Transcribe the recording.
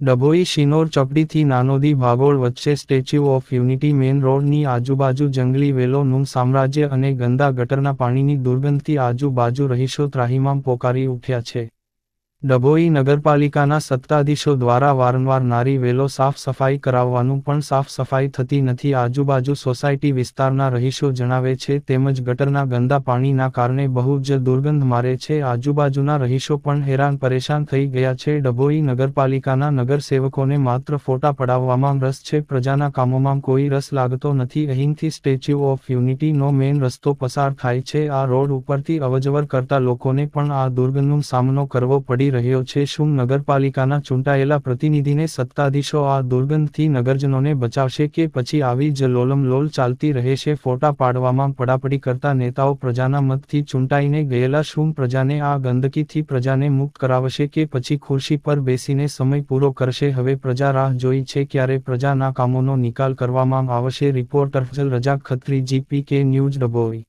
ડભોઈ શિનોર ચોકડીથી નાનોદી ભાગોળ વચ્ચે statue of unity main રોડની આજુબાજુ જંગલી વેલોનું સામ્રાજ્ય અને ગંદા ગટરના પાણીની દુર્ગંધથી આજુબાજુ રહીશો ત્રાહીમામ પોકારી ઉઠ્યા છે. ડભોઈ નગરપાલિકાના સત્તાધીશો દ્વારા વારંવાર નારી વેલો સાફ સફાઈ કરાવવાનું પણ સાફ સફાઈ થતી નથી. આજુબાજુ સોસાયટી વિસ્તારના રહીશો જણાવે છે, તેમજ ગટરના ગંદા પાણીના કારણે બહુ જ દુર્ગંધ મારે છે. આજુબાજુના રહીશો પણ હેરાન પરેશાન થઈ ગયા છે. ડભોઈ નગરપાલિકાના નગરસેવકોને માત્ર ફોટા પડાવવામાં રસ છે. પ્રજાના કામોમાં કોઈ રસ લાગતો નથી. અહીંથી સ્ટેચ્યુ ઓફ યુનિટીનો મેન રસ્તો પસાર થાય છે. આ રોડ ઉપરથી અવજવર કરતા લોકોને પણ આ દુર્ગંધનો સામનો કરવો પડી રહ્યો છે. શું નગરપાલિકાના ચૂંટાયેલા પ્રતિનિધિને સત્તાધીશો આ દુર્ગંધથી નગરજનોને બચાવશે કે પછી આવી જ લોલમલોલ ચાલતી રહેશે ફોટા પાડવામાં પડાપડી કરતા નેતાઓ પ્રજાના મતથી ચૂંટાઈને ગયેલા. શું પ્રજાને આ ગંદકીથી પ્રજાને મુક્ત કરાવશે કે પછી ખુરશી પર બેસીને સમય પૂરો કરશે? હવે પ્રજા રાહ જોઈ છે ક્યારે પ્રજાના કામોનો નિકાલ કરવામાં આવશે. Reporter Fazal Raza Khatri, GP K news Dabhoi.